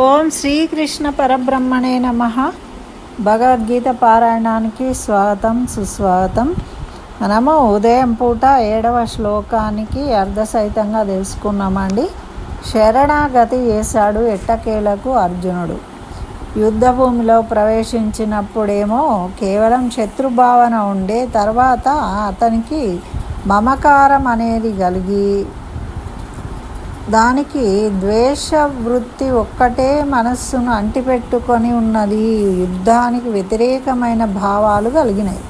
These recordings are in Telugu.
ఓం శ్రీకృష్ణ పరబ్రహ్మణే నమ. భగవద్గీత పారాయణానికి స్వాగతం సుస్వాగతం. మనము ఉదయం పూట ఏడవ శ్లోకానికి అర్ధసహితంగా తెలుసుకున్నామండి. శరణాగతి చేశాడు ఎట్టకేలకు అర్జునుడు. యుద్ధభూమిలో ప్రవేశించినప్పుడేమో కేవలం శత్రుభావన ఉండే తర్వాత అతనికి మమకారం అనేది కలిగి దానికి ద్వేష వృత్తి ఒక్కటే మనస్సును అంటిపెట్టుకొని ఉన్నది. యుద్ధానికి వ్యతిరేకమైన భావాలు కలిగినాయి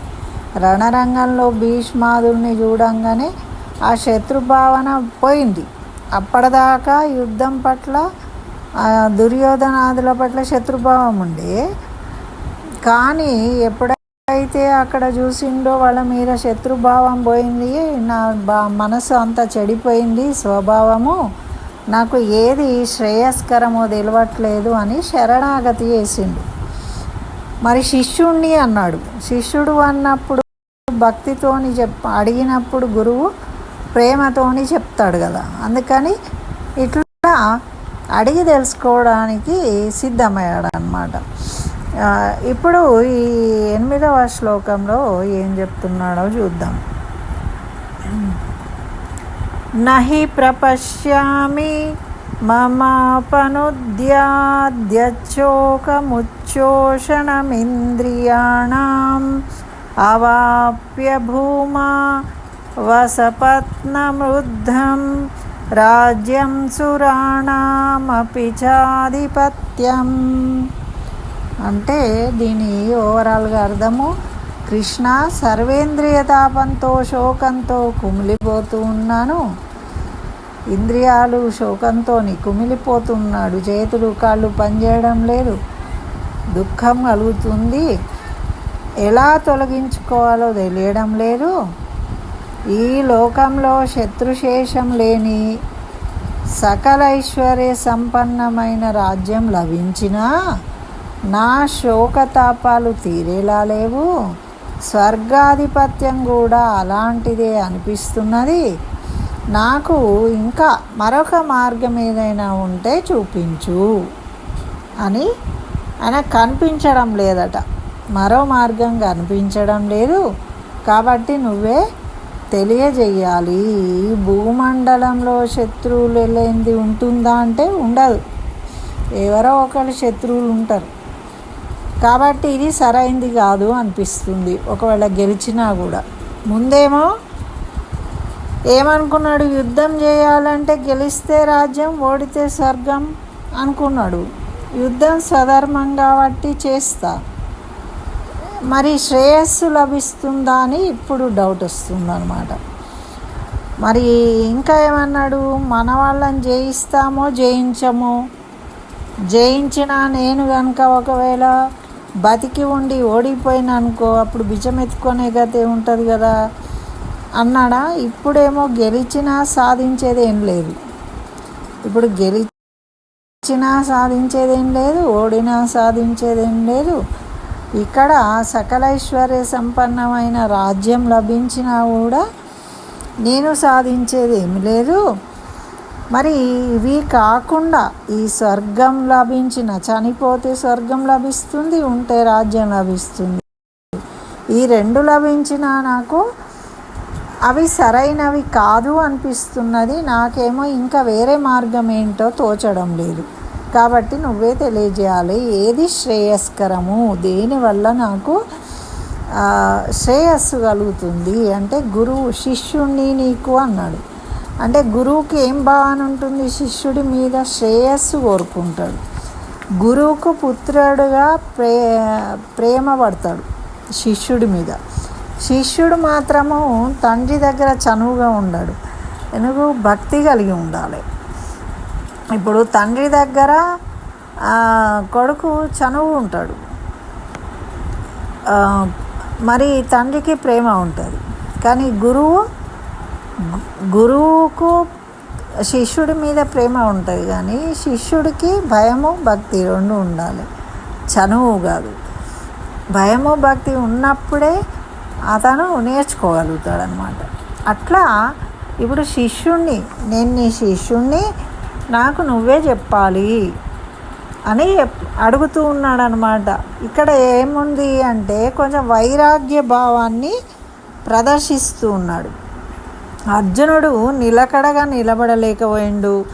రణరంగంలో భీష్మాదుల్ని చూడంగానే ఆ శత్రుభావన పోయింది. అప్పటిదాకా యుద్ధం పట్ల దుర్యోధనాదుల పట్ల శత్రుభావం ఉండే. కానీ ఎప్పుడైతే అక్కడ చూసిండో వాళ్ళ మీద శత్రుభావం పోయింది నా బా మనసు అంతా చెడిపోయింది స్వభావము నాకు ఏది శ్రేయస్కరమో తెలియట్లేదు అని శరణాగతి చేసిండు. మరి శిష్యుణ్ణి అన్నాడు. శిష్యుడు అన్నప్పుడు భక్తితోని చెప్ అడిగినప్పుడు గురువు ప్రేమతోని చెప్తాడు కదా. అందుకని ఇట్లా అడిగి తెలుసుకోవడానికి సిద్ధమయ్యాడు అనమాట ఇప్పుడు ఈ ఎనిమిదవ శ్లోకంలో ఏం చెప్తున్నాడో చూద్దాం. నహి ప్రపశ్యామి మమాపనుద్యాద్యచ్చోకముచ్చోషణమింద్రియాణం అవాప్య భూమా వసపత్నమృద్ధం రాజ్యం సురాణమపి చాధిపత్యం. అంటే దీని ఓవరాల్గా అర్థము కృష్ణ సర్వేంద్రియ తాపంతో శోకంతో కుమిలిపోతూ ఉన్నాను. ఇంద్రియాలు శోకంతో కుమిలిపోతున్నాడు చేతులు కాళ్ళు పనిచేయడం లేదు. దుఃఖం కలుగుతుంది. ఎలా తొలగించుకోవాలో తెలియడం లేదు. ఈ లోకంలో శత్రుశేషం లేని సకల ఐశ్వర్య సంపన్నమైన రాజ్యం లభించినా నా శోకతాపాలు తీరేలా లేవు. స్వర్గాధిపత్యం కూడా అలాంటిదే అనిపిస్తున్నది. నాకు ఇంకా మరొక మార్గం ఏదైనా ఉంటే చూపించు అని ఆయన కనిపించడం లేదట. మరో మార్గం కనిపించడం లేదు. కాబట్టి నువ్వే తెలియజేయాలి. ఈ భూమండలంలో శత్రువులు లేనిది ఉంటుందా అంటే ఉండదు. ఎవరో ఒకరు శత్రువులు ఉంటారు. కాబట్టి ఇది సరైంది కాదు అనిపిస్తుంది. ఒకవేళ గెలిచినా కూడా. ముందేమో ఏమనుకున్నాడు? యుద్ధం చేయాలంటే గెలిస్తే రాజ్యం ఓడితే స్వర్గం అనుకున్నాడు. యుద్ధం సధర్మం కాబట్టి చేస్తా. మరి శ్రేయస్సు లభిస్తుందా అని ఇప్పుడు డౌట్ వస్తుంది అనమాట మరి ఇంకా ఏమన్నాడు? మన వాళ్ళని జయిస్తామో జయించమో? జయించిన నేను కనుక ఒకవేళ బతికి ఉండి ఓడిపోయిన అనుకో అప్పుడు బిచ్చమెత్తుకునే గతే ఉంటుంది కదా. అన్నాడా ఇప్పుడేమో గెలిచినా సాధించేది ఏం లేదు. ఇప్పుడు గెలిచినా సాధించేది ఏం లేదు ఓడినా సాధించేది ఏం లేదు. ఇక్కడ సకలైశ్వర్య సంపన్నమైన రాజ్యం లభించినా కూడా నేను సాధించేది ఏమి లేదు. మరి ఇవి కాకుండా ఈ స్వర్గం లభించిన చనిపోతే స్వర్గం లభిస్తుంది ఉంటే రాజ్యం లభిస్తుంది. ఈ రెండు లభించినా నాకు అవి సరైనవి కాదు అనిపిస్తున్నది. నాకేమో ఇంకా వేరే మార్గం ఏంటో తోచడం లేదు. కాబట్టి నువ్వే తెలియజేయాలి ఏది శ్రేయస్కరము? దేనివల్ల నాకు శ్రేయస్సు కలుగుతుంది? అంటే గురువు శిష్యుణ్ణి నీకు అన్నాడు. అంటే గురువుకి ఏం భావన ఉంటుంది శిష్యుడి మీద శ్రేయస్సు కోరుకుంటాడు. గురువుకు పుత్రుడుగా ప్రే ప్రేమ పడతాడు శిష్యుడి మీద. శిష్యుడు మాత్రము తండ్రి దగ్గర చనువుగా ఉండాడు. ఎందుకు భక్తి కలిగి ఉండాలి. ఇప్పుడు తండ్రి దగ్గర కొడుకు చనువు ఉంటాడు. మరి తండ్రికి ప్రేమ ఉంటుంది. కానీ గురువు గురువుకు శిష్యుడి మీద ప్రేమ ఉంటుంది కానీ శిష్యుడికి భయము భక్తి రెండు ఉండాలి. చనువు కాదు. భయము భక్తి ఉన్నప్పుడే అతను నేర్చుకోగలుగుతాడు అనమాట అట్లా ఇప్పుడు శిష్యుణ్ణి నేను నీ శిష్యుణ్ణి నాకు నువ్వే చెప్పాలి అని అడుగుతూ ఉన్నాడు అనమాట ఇక్కడ ఏముంది అంటే కొంచెం వైరాగ్య భావాన్ని ప్రదర్శిస్తూ ఉన్నాడు. అర్జునుడు నిలకడగా నిలబడలేకపోయిండు.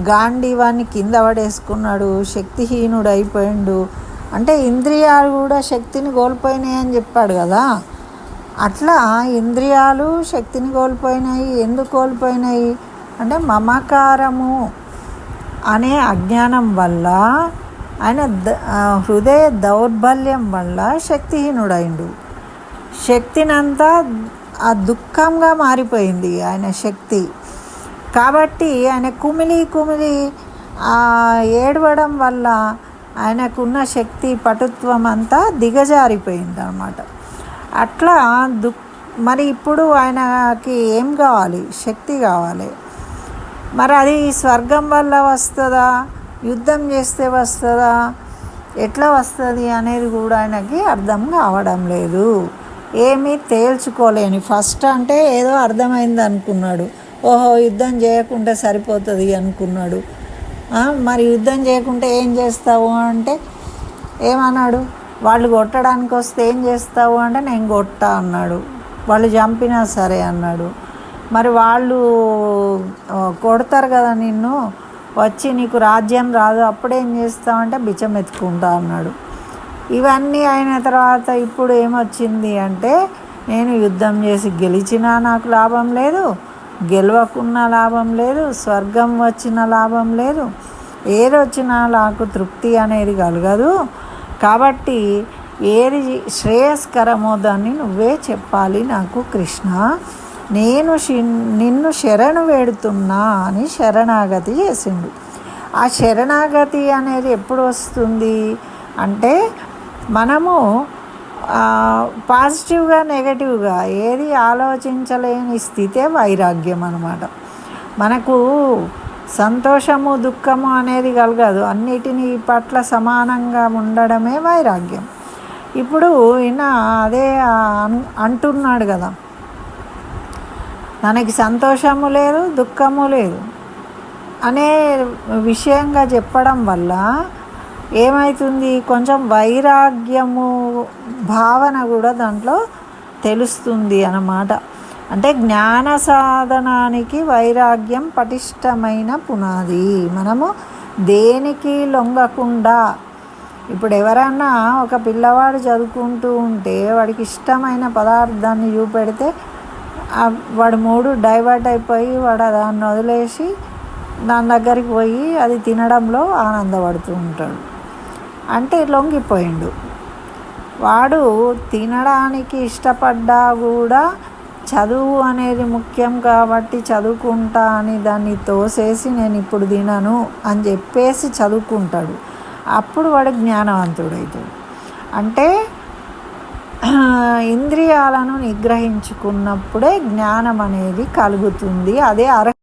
గాంధీవాన్ని కింద పడేసుకున్నాడు. శక్తిహీనుడు అయిపోయిండు అంటే ఇంద్రియాలు కూడా శక్తిని కోల్పోయినాయి అని చెప్పాడు కదా. అట్లా ఇంద్రియాలు శక్తిని కోల్పోయినాయి. ఎందుకు కోల్పోయినాయి? అంటే మమకారము అనే అజ్ఞానం వల్ల ఆయన ద హృదయ దౌర్బల్యం వల్ల శక్తిహీనుడైండు. శక్తినంతా ఆ దుఃఖంగా మారిపోయింది ఆయన శక్తి. కాబట్టి ఆయన కుమిలి కుమిలి ఏడవడం వల్ల ఆయనకున్న శక్తి పటుత్వం అంతా దిగజారిపోయింది అనమాట అట్లా దుఃఖ మరి ఇప్పుడు ఆయనకి ఏం కావాలి? శక్తి కావాలి. మరి అది స్వర్గం వల్ల వస్తుందా? యుద్ధం చేస్తే వస్తుందా? ఎట్లా వస్తుంది అనేది కూడా ఆయనకి అర్థం కావడం లేదు. ఏమీ తేల్చుకోలేని. ఫస్ట్ అంటే ఏదో అర్థమైంది అనుకున్నాడు. ఓహో యుద్ధం చేయకుంటే సరిపోతుంది అనుకున్నాడు. మరి యుద్ధం చేయకుంటే ఏం చేస్తావు అంటే ఏమన్నాడు? వాళ్ళు కొట్టడానికి వస్తే ఏం చేస్తావు అంటే నేను కొట్టా అన్నాడు. వాళ్ళు చంపినా సరే అన్నాడు. మరి వాళ్ళు కొడతారు కదా నిన్ను వచ్చి నీకు రాజ్యం రాదు అప్పుడేం చేస్తావంటే బిచ్చం ఎత్తుకుంటా అన్నాడు. ఇవన్నీ అయిన తర్వాత ఇప్పుడు ఏమొచ్చింది అంటే నేను యుద్ధం చేసి గెలిచినా నాకు లాభం లేదు గెలవకున్న లాభం లేదు స్వర్గం వచ్చిన లాభం లేదు ఏది వచ్చినా నాకు తృప్తి అనేది కలగదు. కాబట్టి ఏది శ్రేయస్కరమో దాన్ని నువ్వే చెప్పాలి నాకు కృష్ణ. నేను నిన్ను శరణు వేడుతున్నా అని శరణాగతి చేసిండు. ఆ శరణాగతి అనేది ఎప్పుడు వస్తుంది? అంటే మనము పాజిటివ్గా నెగటివ్గా ఏది ఆలోచించలేని స్థితే వైరాగ్యం అనమాట మనకు సంతోషము దుఃఖము అనేది కలగదు. అన్నిటినీ పట్ల సమానంగా ఉండడమే వైరాగ్యం. ఇప్పుడు ఈయన అదే అంటున్నాడు కదా. మనకి సంతోషము లేదు దుఃఖము లేదు అనే విషయంగా చెప్పడం వల్ల ఏమవుతుంది కొంచెం వైరాగ్యము భావన కూడా దాంట్లో తెలుస్తుంది అన్నమాట. అంటే జ్ఞాన సాధనానికి వైరాగ్యం పటిష్టమైన పునాది. మనము దేనికి లొంగకుండా ఇప్పుడు ఎవరన్నా ఒక పిల్లవాడు చదువుకుంటూ ఉంటే వాడికి ఇష్టమైన పదార్థాన్ని చూపెడితే వాడు మూడు డైవర్ట్ అయిపోయి వాడు దాన్ని వదిలేసి దాని దగ్గరికి పోయి అది తినడంలో ఆనందపడుతూ ఉంటాడు. అంటే లొంగిపోయిండు. వాడు తినడానికి ఇష్టపడ్డా కూడా చదువు అనేది ముఖ్యం కాబట్టి చదువుకుంటా అని దాన్ని తోసేసి నేను ఇప్పుడు తినను అని చెప్పేసి చదువుకుంటాడు. అప్పుడు వాడు జ్ఞానవంతుడవుతాడు అంటే ఇంద్రియాలను నిగ్రహించుకున్నప్పుడే జ్ఞానం అనేది కలుగుతుంది. అదే అర్హ